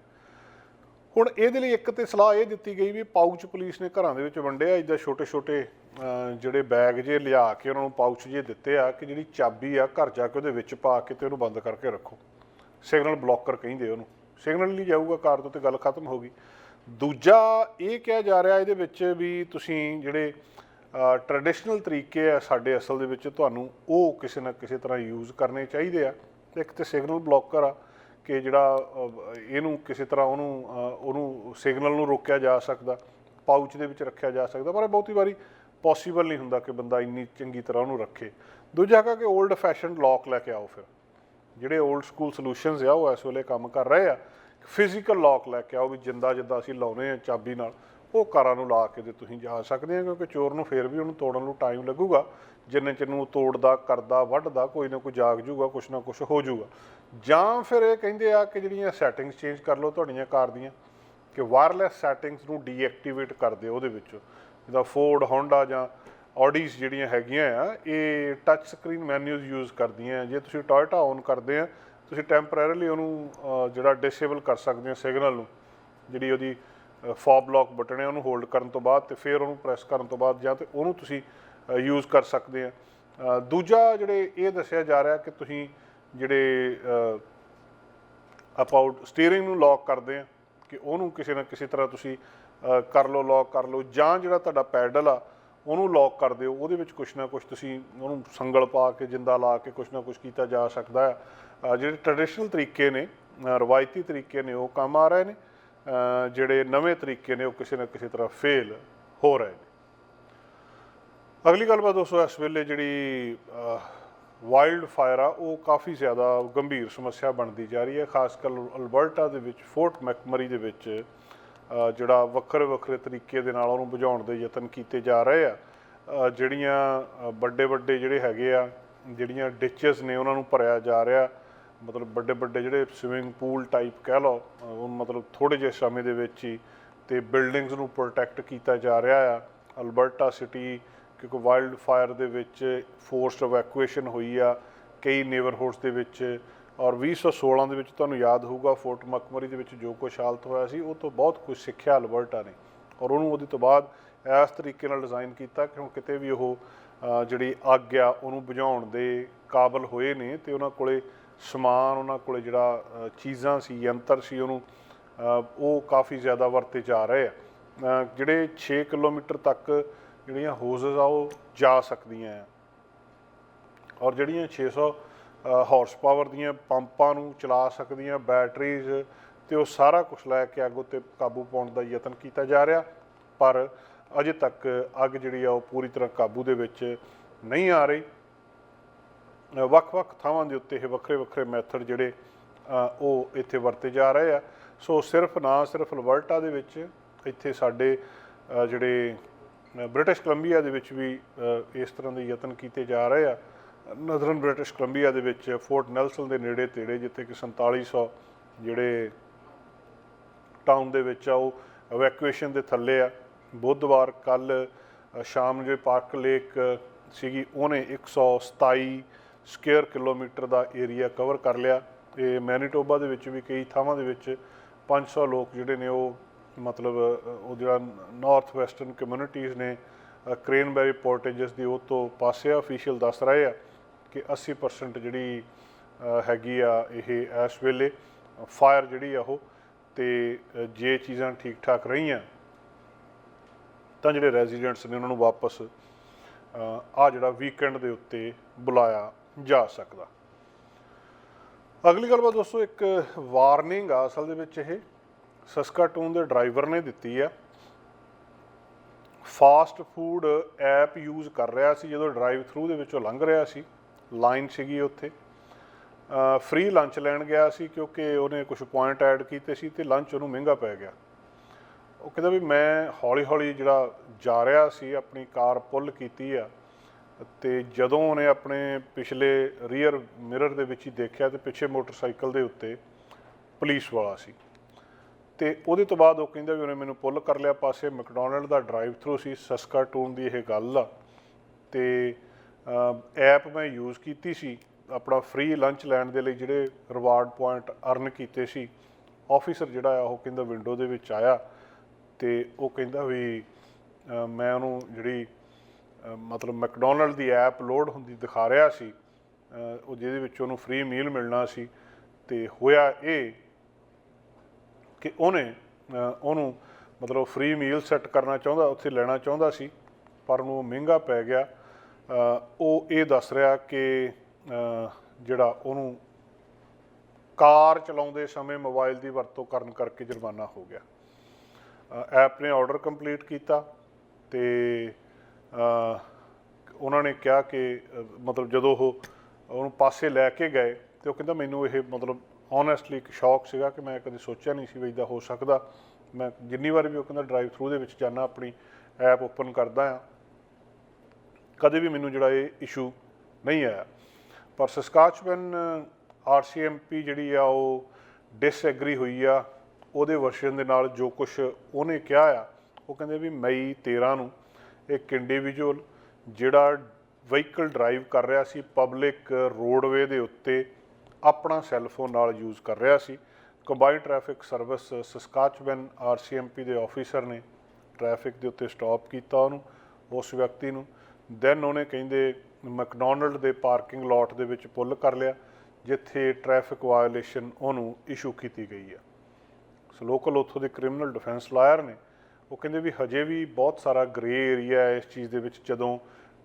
ਹੁਣ ਇਹਦੇ ਲਈ ਇੱਕ ਤੇ ਸਲਾਹ ਇਹ ਦਿੱਤੀ ਗਈ ਵੀ ਪਾਊਚ ਪੁਲਿਸ ਨੇ ਘਰਾਂ ਦੇ ਵਿੱਚ ਵੰਡਿਆ ਆ ਇਦਾਂ ਛੋਟੇ ਛੋਟੇ ਜਿਹੜੇ ਬੈਗ ਜੇ ਲਿਆ ਕੇ ਉਹਨਾਂ ਨੂੰ ਪਾਊਚ ਜੇ ਦਿੱਤੇ ਆ ਕਿ ਜਿਹੜੀ ਚਾਬੀ ਆ ਘਰ ਜਾ ਕੇ ਉਹਦੇ ਵਿੱਚ ਪਾ ਕੇ ਤੇ ਉਹਨੂੰ ਬੰਦ ਕਰਕੇ ਰੱਖੋ। ਸਿਗਨਲ ਬਲੌਕਰ ਕਹਿੰਦੇ ਉਹਨੂੰ। ਸਿਗਨਲ ਨਹੀਂ ਜਾਊਗਾ, ਕਾਰ ਤੋਂ ਤੇ ਗੱਲ ਖਤਮ ਹੋ ਗਈ। ਦੂਜਾ ਇਹ ਕਿਹਾ ਜਾ ਰਿਹਾ ਇਹਦੇ ਵਿੱਚ ਵੀ ਤੁਸੀਂ ਜਿਹੜੇ ਟ੍ਰੈਡੀਸ਼ਨਲ ਤਰੀਕੇ ਆ ਸਾਡੇ ਅਸਲ ਦੇ ਵਿੱਚ ਤੁਹਾਨੂੰ ਉਹ ਕਿਸੇ ਨਾ ਕਿਸੇ ਤਰ੍ਹਾਂ ਯੂਜ਼ ਕਰਨੇ ਚਾਹੀਦੇ ਆ। ਇੱਕ ਤੇ ਸਿਗਨਲ ਬਲੌਕਰ ਆ ਕਿ ਜਿਹੜਾ ਇਹਨੂੰ ਕਿਸੇ ਤਰ੍ਹਾਂ ਉਹਨੂੰ ਉਹਨੂੰ ਸਿਗਨਲ ਨੂੰ ਰੋਕਿਆ ਜਾ ਸਕਦਾ ਪਾਊਚ ਦੇ ਵਿੱਚ ਰੱਖਿਆ ਜਾ ਸਕਦਾ, ਪਰ ਇਹ ਬਹੁਤੀ ਵਾਰੀ ਪੋਸੀਬਲ ਨਹੀਂ ਹੁੰਦਾ ਕਿ ਬੰਦਾ ਇੰਨੀ ਚੰਗੀ ਤਰ੍ਹਾਂ ਉਹਨੂੰ ਰੱਖੇ। ਦੂਜਾ ਹੈਗਾ ਕਿ 올ਡ ਫੈਸ਼ਨ ਲੌਕ ਲੈ ਕੇ ਆਓ ਫਿਰ। ਜਿਹੜੇ 올ਡ ਸਕੂਲ ਸੋਲੂਸ਼ਨਸ ਆ, ਉਹ ਇਸ ਵੇਲੇ ਕੰਮ ਕਰ ਰਹੇ ਆ ਫਿਜ਼ੀਕਲ ਲੌਕ ਲੈ ਕੇ ਆਓ ਵੀ ਜਿੰਦਾ ਜਿੱਦਾਂ ਅਸੀਂ ਲਾਉਨੇ ਆ ਚਾਬੀ ਨਾਲ, ਉਹ ਕਾਰਾਂ ਨੂੰ ਲਾ ਕੇ ਤੇ ਤੁਸੀਂ ਜਾ ਸਕਦੇ ਆ, ਕਿਉਂਕਿ ਚੋਰ ਨੂੰ ਫੇਰ ਵੀ ਉਹਨੂੰ ਤੋੜਨ ਨੂੰ ਟਾਈਮ ਲੱਗੂਗਾ। ਜਿੰਨੇ ਚਿਰ ਨੂੰ ਤੋੜਦਾ, ਕਰਦਾ, ਵੱਢਦਾ, ਕੋਈ ਨਾ ਕੋਈ ਜਾਗ ਜੂਗਾ, ਕੁਛ ਨਾ ਕੁਛ ਹੋ ਜੂਗਾ। ਜਾਂ ਫਿਰ ਇਹ ਕਹਿੰਦੇ ਆ ਕਿ ਜਿਹੜੀਆਂ ਸੈਟਿੰਗਸ ਚੇਂਜ ਕਰ ਲਓ ਤੁਹਾਡੀਆਂ ਕਾਰ ਦੀਆਂ, ਕਿ ਵਾਇਰਲੈਸ ਸੈਟਿੰਗਸ ਨੂੰ ਡੀਐਕਟੀਵੇਟ ਕਰ ਦਿਓ ਉਹਦੇ ਵਿੱਚੋਂ। ਜਿੱਦਾਂ ਫੋਰਡ ਹੋਂਡਾ ਜਾਂ ਆਡੀਜ਼ ਜਿਹੜੀਆਂ ਹੈਗੀਆਂ ਆ, ਇਹ ਟੱਚ ਸਕਰੀਨ ਮੈਨੂਜ਼ ਯੂਜ਼ ਕਰਦੀਆਂ ਜੇ ਤੁਸੀਂ ਟੋਇਟਾ ਔਨ ਕਰਦੇ ਆ, ਤੁਸੀਂ ਟੈਂਪਰੇਰੀਲੀ ਉਹਨੂੰ ਜਿਹੜਾ ਡਿਸੇਬਲ ਕਰ ਸਕਦੇ ਹੋ ਸਿਗਨਲ ਨੂੰ, ਜਿਹੜੀ ਉਹਦੀ ਫੋਬ ਲੌਕ ਬਟਨ ਹੈ, ਉਹਨੂੰ ਹੋਲਡ ਕਰਨ ਤੋਂ ਬਾਅਦ ਤੇ ਫਿਰ ਉਹਨੂੰ ਪ੍ਰੈਸ ਕਰਨ ਤੋਂ ਬਾਅਦ ਜਾਂ ਤੇ ਉਹਨੂੰ ਤੁਸੀਂ ਯੂਜ਼ ਕਰ ਸਕਦੇ ਆ। ਦੂਜਾ ਜਿਹੜੇ ਇਹ ਦੱਸਿਆ ਜਾ ਰਿਹਾ ਕਿ ਤੁਸੀਂ ਜਿਹੜੇ ਅਹ, ਆਪਾਂ ਸਟੀਅਰਿੰਗ ਨੂੰ ਲੌਕ ਕਰਦੇ ਆ ਕਿ ਉਹਨੂੰ ਕਿਸੇ ਨਾ ਕਿਸੇ ਤਰ੍ਹਾਂ ਤੁਸੀਂ ਕਰ ਲਓ ਲੌਕ ਕਰ ਲਓ ਜਾਂ ਜਿਹੜਾ ਤੁਹਾਡਾ ਪੈਡਲ ਆ ਉਹਨੂੰ ਲੌਕ ਕਰ ਦਿਓ। ਉਹਦੇ ਵਿੱਚ ਕੁਛ ਨਾ ਕੁਛ ਤੁਸੀਂ ਉਹਨੂੰ ਸੰਗਲ ਪਾ ਕੇ ਜਿੰਦਾ ਲਾ ਕੇ ਕੁਛ ਨਾ ਕੁਛ ਕੀਤਾ ਜਾ ਸਕਦਾ ਹੈ ਜਿਹੜੇ ਟ੍ਰੈਡੀਸ਼ਨਲ ਤਰੀਕੇ ਨੇ ਰਵਾਇਤੀ ਤਰੀਕੇ ਨੇ ਉਹ ਕੰਮ ਆ ਰਹੇ ਨੇ। ਜਿਹੜੇ ਨਵੇਂ ਤਰੀਕੇ ਨੇ ਉਹ ਕਿਸੇ ਨਾ ਕਿਸੇ ਤਰ੍ਹਾਂ ਫੇਲ ਹੋ ਰਹੇ ਨੇ। ਅਗਲੀ ਗੱਲਬਾਤ ਦੋਸਤੋ, ਇਸ ਵੇਲੇ ਜਿਹੜੀ ਵਾਈਲਡ ਫਾਇਰ ਆ, ਉਹ ਕਾਫੀ ਜ਼ਿਆਦਾ ਗੰਭੀਰ ਸਮੱਸਿਆ ਬਣਦੀ ਜਾ ਰਹੀ ਹੈ। ਖਾਸ ਕਰ ਅਲਬਰਟਾ ਦੇ ਵਿੱਚ, ਫੋਰਟ ਮੈਕਮਰੀ ਦੇ ਵਿੱਚ ਜਿਹੜਾ ਵੱਖਰੇ ਵੱਖਰੇ ਤਰੀਕੇ ਦੇ ਨਾਲ ਉਹਨੂੰ ਬੁਝਾਉਣ ਦੇ ਯਤਨ ਕੀਤੇ ਜਾ ਰਹੇ ਆ। ਜਿਹੜੀਆਂ ਵੱਡੇ ਵੱਡੇ ਜਿਹੜੇ ਹੈਗੇ ਆ, ਜਿਹੜੀਆਂ ਡਿਚਸ ਨੇ, ਉਹਨਾਂ ਨੂੰ ਭਰਿਆ ਜਾ ਰਿਹਾ। ਮਤਲਬ ਵੱਡੇ ਵੱਡੇ ਜਿਹੜੇ ਸਵਿਮਿੰਗ ਪੂਲ ਟਾਈਪ ਕਹਿ ਲਓ ਉਹ ਮਤਲਬ ਥੋੜੇ ਜਿਹੇ ਸਮੇਂ ਦੇ ਵਿੱਚ ਹੀ ਤੇ ਬਿਲਡਿੰਗਸ ਨੂੰ ਪ੍ਰੋਟੈਕਟ ਕੀਤਾ ਜਾ ਰਿਹਾ ਆ। ਅਲਬਰਟਾ ਸਿਟੀ ਕਿਉਂਕਿ ਵਾਈਲਡ ਫਾਇਰ ਦੇ ਵਿੱਚ ਫੋਰਸਡ ਇਵੈਕੂਏਸ਼ਨ ਹੋਈ ਆ, ਕਈ ਨੇਬਰਹੁਡਸ ਦੇ ਵਿੱਚ ਔਰ 2016 ਦੇ ਵਿੱਚ ਤੁਹਾਨੂੰ ਯਾਦ ਹੋਊਗਾ, ਫੋਰਟ ਮਕਮਰੀ ਦੇ ਵਿੱਚ ਜੋ ਕੁਝ ਹਾਲਤ ਹੋਇਆ ਸੀ, ਉਹ ਤੋਂ ਬਹੁਤ ਕੁਝ ਸਿੱਖਿਆ ਅਲਬਰਟਾ ਨੇ ਔਰ ਉਹਨੂੰ ਉਹਦੇ ਤੋਂ ਬਾਅਦ ਇਸ ਤਰੀਕੇ ਨਾਲ ਡਿਜ਼ਾਈਨ ਕੀਤਾ ਕਿ ਹੁਣ ਕਿਤੇ ਵੀ ਉਹ ਜਿਹੜੀ ਅੱਗ ਆ, ਉਹਨੂੰ ਬੁਝਾਉਣ ਦੇ ਕਾਬਲ ਹੋਏ ਨੇ ਤੇ ਉਹਨਾਂ ਕੋਲੇ ਸਮਾਨ, ਉਹਨਾਂ ਕੋਲੇ ਜਿਹੜਾ ਚੀਜ਼ਾਂ ਸੀ, ਯੰਤਰ ਸੀ ਉਹਨੂੰ ਉਹ ਕਾਫੀ ਜ਼ਿਆਦਾ ਵਰਤੇ ਜਾ ਰਹੇ ਆ। ਜਿਹੜੇ 6 ਕਿਲੋਮੀਟਰ ਤੱਕ ਜਿਹੜੀਆਂ ਹੋਜ਼ਸ ਆ, ਉਹ ਜਾ ਸਕਦੀਆਂ ਆ। ਔਰ ਜਿਹੜੀਆਂ 600 ਹਾਰਸ ਪਾਵਰ ਦੀਆਂ ਪੰਪਾਂ ਨੂੰ ਚਲਾ ਸਕਦੀਆਂ ਬੈਟਰੀਜ਼ ਤੇ ਉਹ ਸਾਰਾ ਕੁਝ ਲੈ ਕੇ ਅੱਗ ਉੱਤੇ ਕਾਬੂ ਪਾਉਣ ਦਾ ਯਤਨ ਕੀਤਾ ਜਾ ਰਿਹਾ। ਪਰ ਅਜੇ ਤੱਕ ਅੱਗ ਜਿਹੜੀ ਆ, ਉਹ ਪੂਰੀ ਤਰ੍ਹਾਂ ਕਾਬੂ ਦੇ ਵਿੱਚ ਨਹੀਂ ਆ ਰਹੀ। ਵੱਖ-ਵੱਖ ਥਾਵਾਂ ਦੇ ਉੱਤੇ ਇਹ ਵੱਖਰੇ ਵੱਖਰੇ ਮੈਥਡ ਜਿਹੜੇ ਉਹ ਇੱਥੇ ਵਰਤੇ ਜਾ ਰਹੇ ਆ। ਸੋ ਸਿਰਫ ਨਾ ਸਿਰਫ ਅਲਬਰਟਾ ਦੇ ਵਿੱਚ ਇੱਥੇ ਸਾਡੇ ਜਿਹੜੇ ਬ੍ਰਿਟਿਸ਼ ਕੋਲੰਬੀਆ ਦੇ ਵਿੱਚ ਵੀ ਇਸ ਤਰ੍ਹਾਂ ਦੇ ਯਤਨ ਕੀਤੇ ਜਾ ਰਹੇ ਆ। ਨਦਰਨ ਬ੍ਰਿਟਿਸ਼ ਕੋਲੰਬੀਆ ਦੇ ਵਿੱਚ ਫੋਰਟ ਨੈਲਸਨ ਦੇ ਨੇੜੇ ਤੇੜੇ, ਜਿੱਥੇ ਕਿ 4700 ਜਿਹੜੇ ਟਾਊਨ ਦੇ ਵਿੱਚ ਆ, ਉਹ ਇਵੈਕੂਏਸ਼ਨ ਦੇ ਥੱਲੇ ਆ। ਬੁੱਧਵਾਰ ਕੱਲ ਸ਼ਾਮ ਨੂੰ ਜੇ ਪਾਰਕ ਲੇਕ ਸੀਗੀ, ਉਹਨੇ 127 ਸਕੁਅਰ ਕਿਲੋਮੀਟਰ ਦਾ ਏਰੀਆ ਕਵਰ ਕਰ ਲਿਆ। ਤੇ ਮੈਨੀਟੋਬਾ ਦੇ ਵਿੱਚ ਵੀ ਕਈ ਥਾਵਾਂ ਦੇ ਵਿੱਚ 500 ਲੋਕ ਜਿਹੜੇ ਨੇ ਉਹ ਮਤਲਬ ਉਹ ਜਿਹੜਾ ਨਾਰਥ ਵੈਸਟਰਨ ਕਮਿਊਨਿਟੀਜ਼ ਨੇ ਕ੍ਰੇਨਬੈਰੀ ਪੋਰਟੇਜਸ ਦੀ ਉਹ ਤੋਂ ਪਾਸੇ ਆ ਅਫੀਸ਼ੀਅਲ ਦੱਸ ਰਹੇ ਆ ਕਿ 80% ਜਿਹੜੀ ਹੈਗੀ ਆ ਇਹ ਇਸ ਵੇਲੇ ਫਾਇਰ ਜਿਹੜੀ ਆ ਉਹ, ਤੇ ਜੇ ਚੀਜ਼ਾਂ ਠੀਕ ਠਾਕ ਰਹੀਆਂ, ਤਾਂ ਜਿਹੜੇ ਰੈਜ਼ੀਡੈਂਟਸ ਨੇ ਉਹਨਾਂ ਨੂੰ ਵਾਪਸ ਆ ਜਿਹੜਾ ਵੀਕਐਂਡ ਦੇ ਉੱਤੇ ਬੁਲਾਇਆ ਜਾ ਸਕਦਾ। ਅਗਲੀ ਗੱਲਬਾਤ ਦੋਸਤੋ, ਇੱਕ ਵਾਰਨਿੰਗ ਆ ਅਸਲ ਦੇ ਵਿੱਚ ਇਹ ਸਸਕਾਟੂਨ ਦੇ ਡਰਾਈਵਰ ਨੇ ਦਿੱਤੀ ਆ। ਫਾਸਟ ਫੂਡ ਐਪ ਯੂਜ਼ ਕਰ ਰਿਹਾ ਸੀ, ਜਦੋਂ ਡਰਾਈਵ ਥਰੂ ਦੇ ਵਿੱਚੋਂ ਲੰਘ ਰਿਹਾ ਸੀ। ਲਾਈਨ ਸੀਗੀ ਉੱਥੇ। ਫ੍ਰੀ ਲੰਚ ਲੈਣ ਗਿਆ ਸੀ ਕਿਉਂਕਿ ਉਹਨੇ ਕੁਝ ਪੁਆਇੰਟ ਐਡ ਕੀਤੇ ਸੀ ਤੇ ਲੰਚ ਉਹਨੂੰ ਮਹਿੰਗਾ ਪੈ ਗਿਆ। ਉਹ ਕਹਿੰਦਾ ਵੀ ਮੈਂ ਹੌਲੀ ਹੌਲੀ ਜਿਹੜਾ ਜਾ ਰਿਹਾ ਸੀ, ਆਪਣੀ ਕਾਰ ਪੁੱਲ ਕੀਤੀ ਆ ਤੇ ਜਦੋਂ ਉਹਨੇ ਆਪਣੇ ਪਿਛਲੇ ਰੀਅਰ ਮਿਰਰ ਦੇ ਵਿੱਚ ਹੀ ਦੇਖਿਆ ਤੇ ਪਿੱਛੇ ਮੋਟਰਸਾਈਕਲ ਦੇ ਉੱਤੇ ਪੁਲਿਸ ਵਾਲਾ ਸੀ। ਤੇ ਉਹਦੇ ਤੋਂ ਬਾਅਦ ਉਹ ਕਹਿੰਦਾ ਵੀ ਉਹਨੇ ਮੈਨੂੰ ਪੁੱਲ ਕਰ ਲਿਆ ਪਾਸੇ ਮੈਕਡੋਨਲਡ ਦਾ ਡਰਾਈਵ ਥਰੂ ਸੀ ਸਸਕਾਟੂਨ ਦੀ ਇਹ ਗੱਲ ਆ। ਤੇ ਐਪ ਮੈਂ ਯੂਜ਼ ਕੀਤੀ ਸੀ, ਆਪਣਾ ਫ੍ਰੀ ਲੰਚ ਲੈਣ ਦੇ ਲਈ ਜਿਹੜੇ ਰਿਵਾਰਡ ਪੁਆਇੰਟ ਅਰਨ ਕੀਤੇ ਸੀ ਆਫੀਸਰ ਜਿਹੜਾ ਆ ਉਹ ਕਹਿੰਦਾ ਵਿੰਡੋ ਦੇ ਵਿੱਚ ਆਇਆ ਤੇ ਉਹ ਕਹਿੰਦਾ ਵੀ ਮੈਂ ਉਹਨੂੰ ਜਿਹੜੀ ਮਤਲਬ ਮੈਕਡੋਨਲਡ ਦੀ ਐਪ ਲੋਡ ਹੁੰਦੀ ਦਿਖਾ ਰਿਹਾ ਸੀ ਉਹ ਜਿਹਦੇ ਵਿੱਚ ਉਹਨੂੰ ਫ੍ਰੀ ਮੀਲ ਮਿਲਣਾ ਸੀ, ਤੇ ਹੋਇਆ ਇਹ ਕਿ ਉਹਨੇ ਉਹਨੂੰ ਮਤਲਬ ਫ੍ਰੀ ਮੀਲ ਸੈੱਟ ਕਰਨਾ ਚਾਹੁੰਦਾ, ਉੱਥੇ ਲੈਣਾ ਚਾਹੁੰਦਾ ਸੀ, ਪਰ ਉਹਨੂੰ ਉਹ ਮਹਿੰਗਾ ਪੈ ਗਿਆ। ਉਹ ਇਹ ਦੱਸ ਰਿਹਾ ਕਿ ਜਿਹੜਾ ਉਹਨੂੰ ਕਾਰ ਚਲਾਉਂਦੇ ਸਮੇਂ ਮੋਬਾਈਲ ਦੀ ਵਰਤੋਂ ਕਰਨ ਕਰਕੇ ਜੁਰਮਾਨਾ ਹੋ ਗਿਆ। ਐਪ ਨੇ ਆਰਡਰ ਕੰਪਲੀਟ ਕੀਤਾ ਤੇ ਉਹਨਾਂ ਨੇ ਕਿਹਾ ਕਿ ਮਤਲਬ ਜਦੋਂ ਉਹ ਉਹਨੂੰ ਪਾਸੇ ਲੈ ਕੇ ਗਏ ਤੇ ਉਹ ਕਹਿੰਦਾ ਮੈਨੂੰ ਇਹ ਮਤਲਬ ਓਨੈਸਟਲੀ ਇੱਕ ਸ਼ੌਕ ਸੀਗਾ ਕਿ ਮੈਂ ਕਦੇ ਸੋਚਿਆ ਨਹੀਂ ਸੀ ਵੀ ਇਦਾਂ ਹੋ ਸਕਦਾ। ਮੈਂ ਜਿੰਨੀ ਵਾਰ ਵੀ ਉਹ ਕਹਿੰਦਾ ਡਰਾਈਵ ਥਰੂ ਦੇ ਵਿੱਚ ਜਾਣਾ ਆਪਣੀ ਐਪ ਓਪਨ ਕਰਦਾ ਆ, ਕਦੇ ਵੀ ਮੈਨੂੰ ਜਿਹੜਾ ਇਹ ਇਸ਼ੂ ਨਹੀਂ ਆਇਆ। ਪਰ ਸਸਕਾਚਵਨ ਆਰਸੀਐਮਪੀ ਜਿਹੜੀ ਆ, ਉਹ ਡਿਸਐਗਰੀ ਹੋਈ ਆ। ਉਹਦੇ ਵਰਸ਼ਨ ਦੇ ਨਾਲ ਜੋ ਕੁਝ ਉਹਨੇ ਕਿਹਾ ਆ, ਉਹ ਕਹਿੰਦੇ ਵੀ ਮਈ 13 ਨੂੰ ਇੱਕ ਇੰਡੀਵਿਜੂਅਲ ਜਿਹੜਾ ਵਹੀਕਲ ਡਰਾਈਵ ਕਰ ਰਿਹਾ ਸੀ ਪਬਲਿਕ ਰੋਡਵੇ ਦੇ ਉੱਤੇ ਆਪਣਾ ਸੈੱਲਫੋਨ ਨਾਲ ਯੂਜ਼ ਕਰ ਰਿਹਾ ਸੀ। Combined traffic service Saskatchewan RCMP ਦੇ ਆਫੀਸਰ ਨੇ ਟ੍ਰੈਫਿਕ ਦੇ ਉੱਤੇ ਸਟਾਪ ਕੀਤਾ ਉਹਨੂੰ, ਉਸ ਵਿਅਕਤੀ ਨੂੰ। ਦੈਨ ਉਹਨੇ ਕਹਿੰਦੇ ਮੈਕਡੋਨਲਡ ਦੇ ਪਾਰਕਿੰਗ ਲੋਟ ਦੇ ਵਿੱਚ ਪੁੱਲ ਕਰ ਲਿਆ, ਜਿੱਥੇ ਟ੍ਰੈਫਿਕ ਵਾਇਓਲੇਸ਼ਨ ਉਹਨੂੰ ਇਸ਼ੂ ਕੀਤੀ ਗਈ ਆ। ਸੋ ਲੋਕਲ ਉੱਥੋਂ ਦੇ ਕ੍ਰਿਮੀਨਲ ਡਿਫੈਂਸ ਲਾਇਰ ਨੇ, ਉਹ ਕਹਿੰਦੇ ਵੀ ਹਜੇ ਵੀ ਬਹੁਤ ਸਾਰਾ ਗ੍ਰੇ ਏਰੀਆ ਹੈ ਇਸ ਚੀਜ਼ ਦੇ ਵਿੱਚ, ਜਦੋਂ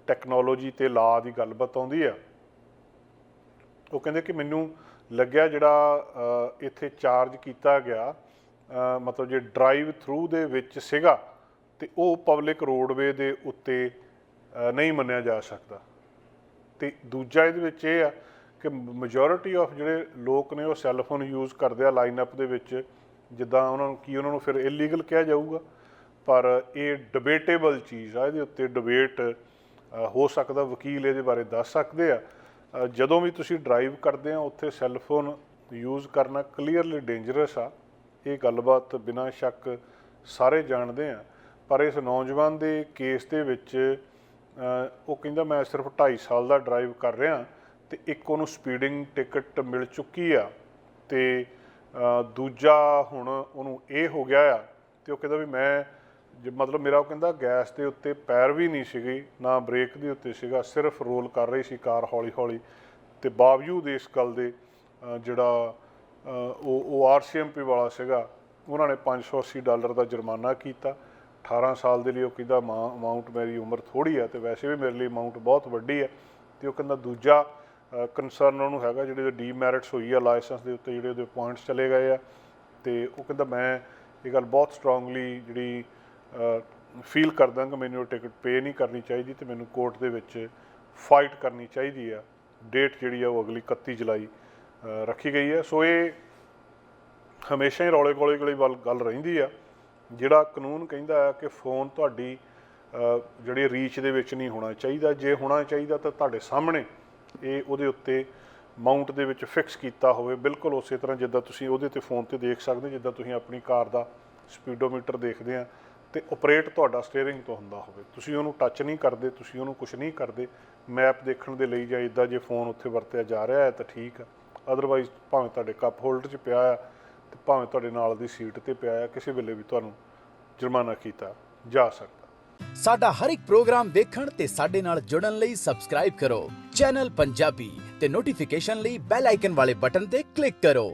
ਟੈਕਨੋਲੋਜੀ ਤੇ ਲਾ ਦੀ ਗੱਲਬਾਤ ਆਉਂਦੀ ਆ ਉਹ ਕਹਿੰਦੇ ਕਿ ਮੈਨੂੰ ਲੱਗਿਆ ਜਿਹੜਾ ਇੱਥੇ ਚਾਰਜ ਕੀਤਾ ਗਿਆ ਮਤਲਬ ਜੇ ਡਰਾਈਵ ਥਰੂ ਦੇ ਵਿੱਚ ਸੀਗਾ, ਤੇ ਉਹ ਪਬਲਿਕ ਰੋਡਵੇ ਦੇ ਉੱਤੇ ਨਹੀਂ ਮੰਨਿਆ ਜਾ ਸਕਦਾ। ਤੇ ਦੂਜਾ ਇਹਦੇ ਵਿੱਚ ਇਹ ਆ ਕਿ ਮੈਜੋਰਿਟੀ ਆਫ ਜਿਹੜੇ ਲੋਕ ਨੇ ਉਹ ਸੈੱਲਫੋਨ ਯੂਜ਼ ਕਰਦੇ ਆ ਲਾਈਨਅਪ ਦੇ ਵਿੱਚ, ਜਿੱਦਾਂ ਉਹਨਾਂ ਨੂੰ, ਕੀ ਉਹਨਾਂ ਨੂੰ ਫਿਰ ਇਲੀਗਲ ਕਿਹਾ ਜਾਊਗਾ। ਪਰ ਇਹ ਡਿਬੇਟੇਬਲ ਚੀਜ਼ ਆ, ਇਹਦੇ ਉੱਤੇ ਡਿਬੇਟ ਹੋ ਸਕਦਾ, ਵਕੀਲ ਇਹਦੇ ਬਾਰੇ ਦੱਸ ਸਕਦੇ ਆ। ਜਦੋਂ ਵੀ ਤੁਸੀਂ ਡਰਾਈਵ ਕਰਦੇ ਆ ਉੱਥੇ ਸੈੱਲਫੋਨ ਯੂਜ਼ ਕਰਨਾ ਕਲੀਅਰਲੀ ਡੇਂਜਰਸ ਆ। ਇਹ ਗੱਲਬਾਤ ਬਿਨਾਂ ਸ਼ੱਕ ਸਾਰੇ ਜਾਣਦੇ ਆ। ਪਰ ਇਸ ਨੌਜਵਾਨ ਦੇ ਕੇਸ ਦੇ ਵਿੱਚ ਉਹ ਕਹਿੰਦਾ, ਮੈਂ ਸਿਰਫ 2.5 ਸਾਲ ਦਾ ਡਰਾਈਵ ਕਰ ਰਿਹਾ ਤੇ ਇੱਕ ਉਹਨੂੰ ਸਪੀਡਿੰਗ ਟਿਕਟ ਮਿਲ ਚੁੱਕੀ ਆ ਤੇ ਦੂਜਾ ਹੁਣ ਉਹਨੂੰ ਇਹ ਹੋ ਗਿਆ ਆ ਤੇ ਉਹ ਕਹਿੰਦਾ ਵੀ ਮੈਂ ਮਤਲਬ ਮੇਰਾ ਉਹ ਕਹਿੰਦਾ ਗੈਸ ਦੇ ਉੱਤੇ ਪੈਰ ਵੀ ਨਹੀਂ ਸੀਗੀ ਨਾ ਬ੍ਰੇਕ ਦੇ ਉੱਤੇ ਸੀਗਾ ਸਿਰਫ ਰੋਲ ਕਰ ਰਹੀ ਸੀ ਕਾਰ ਹੌਲੀ ਹੌਲੀ ਤੇ ਬਾਵਜੂਦ ਇਸ ਗੱਲ ਦੇ ਅ, ਜਿਹੜਾ ਅ, ਉਹ ਉਹ ਆਰਸੀਐਮਪੀ ਵਾਲਾ ਸੀਗਾ ਉਹਨਾਂ ਨੇ 580 ਡਾਲਰ ਦਾ ਜੁਰਮਾਨਾ ਕੀਤਾ। 18 ਸਾਲ ਦੇ ਲਈ ਉਹ ਕਹਿੰਦਾ ਅਮਾਉਂਟ ਮੇਰੀ ਉਮਰ ਥੋੜੀ ਆ ਤੇ ਵੈਸੇ ਵੀ ਮੇਰੇ ਲਈ ਅਮਾਉਂਟ ਬਹੁਤ ਵੱਡੀ ਹੈ ਤੇ ਉਹ ਕਹਿੰਦਾ ਦੂਜਾ ਕੰਸਰਨ ਉਹਨੂੰ ਹੈਗਾ ਜਿਹੜੇ ਡੀਮੈਰਿਟਸ ਹੋਈ ਆ ਲਾਇਸੈਂਸ ਦੇ ਉੱਤੇ ਜਿਹੜੇ ਉਹਦੇ ਪੁਆਇੰਟਸ ਚਲੇ ਗਏ ਆ। ਤੇ ਉਹ ਕਹਿੰਦਾ ਮੈਂ ਇਹ ਗੱਲ ਬਹੁਤ ਸਟਰੋਂਗਲੀ ਜਿਹੜੀ ਫੀਲ ਕਰਦਾ ਕਿ ਮੈਨੂੰ ਟਿਕਟ ਪੇ ਨਹੀਂ ਕਰਨੀ ਚਾਹੀਦੀ ਤੇ ਮੈਨੂੰ ਕੋਰਟ ਦੇ ਵਿੱਚ ਫਾਈਟ ਕਰਨੀ ਚਾਹੀਦੀ ਆ। ਡੇਟ ਜਿਹੜੀ ਆ ਉਹ ਅਗਲੀ 31 ਜੁਲਾਈ ਰੱਖੀ ਗਈ ਹੈ ਸੋ ਇਹ ਹਮੇਸ਼ਾ ਹੀ ਰੌਲੇ ਕੋਲੇ ਕੋਲੇ ਵੱਲ ਗੱਲ ਰਹਿੰਦੀ ਆ। ਜਿਹੜਾ ਕਾਨੂੰਨ ਕਹਿੰਦਾ ਹੈ ਕਿ ਫੋਨ ਤੁਹਾਡੀ ਅ, ਜਿਹੜੀ ਰੀਚ ਦੇ ਵਿੱਚ ਨਹੀਂ ਹੋਣਾ ਚਾਹੀਦਾ। ਜੇ ਹੋਣਾ ਚਾਹੀਦਾ ਤਾਂ ਤੁਹਾਡੇ ਸਾਹਮਣੇ ਇਹ ਉਹਦੇ ਉੱਤੇ ਮਾਊਂਟ ਦੇ ਵਿੱਚ ਫਿਕਸ ਕੀਤਾ ਹੋਵੇ। ਬਿਲਕੁਲ ਉਸੇ ਤਰ੍ਹਾਂ ਜਿੱਦਾਂ ਤੁਸੀਂ ਉਹਦੇ ਤੇ ਫੋਨ ਤੇ ਦੇਖ ਸਕਦੇ ਜਿੱਦਾਂ ਤੁਸੀਂ ਆਪਣੀ ਕਾਰ ਦਾ ਸਪੀਡੋਮੀਟਰ ਦੇਖਦੇ ਆ। ਤੇ ਆਪਰੇਟ ਤੁਹਾਡਾ ਸਟੀਅਰਿੰਗ ਤੋਂ ਹੁੰਦਾ ਹੋਵੇ। ਤੁਸੀਂ ਉਹਨੂੰ ਟੱਚ ਨਹੀਂ ਕਰਦੇ, ਤੁਸੀਂ ਉਹਨੂੰ ਕੁਝ ਨਹੀਂ ਕਰਦੇ। ਮੈਪ ਦੇਖਣ ਦੇ ਲਈ ਜਾਂ ਇਦਾਂ ਜੇ ਫੋਨ ਉੱਥੇ ਵਰਤਿਆ ਜਾ ਰਿਹਾ ਹੈ ਤਾਂ ਠੀਕ ਆ ਅਦਰਵਾਈਜ਼ ਭਾਵੇਂ ਤੁਹਾਡੇ ਕੱਪ ਹੋਲਡਰ 'ਚ ਪਿਆ ਆ ਤੇ ਭਾਵੇਂ ਤੁਹਾਡੇ ਨਾਲ ਦੀ ਸੀਟ ਤੇ ਪਿਆ ਆ ਕਿਸੇ ਵੇਲੇ ਵੀ ਤੁਹਾਨੂੰ ਜੁਰਮਾਨਾ ਕੀਤਾ ਜਾ ਸਕਦਾ। ਸਾਡਾ ਹਰ ਇੱਕ ਪ੍ਰੋਗਰਾਮ ਦੇਖਣ ਤੇ ਸਾਡੇ ਨਾਲ ਜੁੜਨ ਲਈ ਸਬਸਕ੍ਰਾਈਬ ਕਰੋ। ਚੈਨਲ ਪੰਜਾਬੀ ਤੇ ਨੋਟੀਫਿਕੇਸ਼ਨ ਲਈ ਬੈਲ ਆਈਕਨ ਵਾਲੇ ਬਟਨ ਤੇ ਕਲਿੱਕ ਕਰੋ।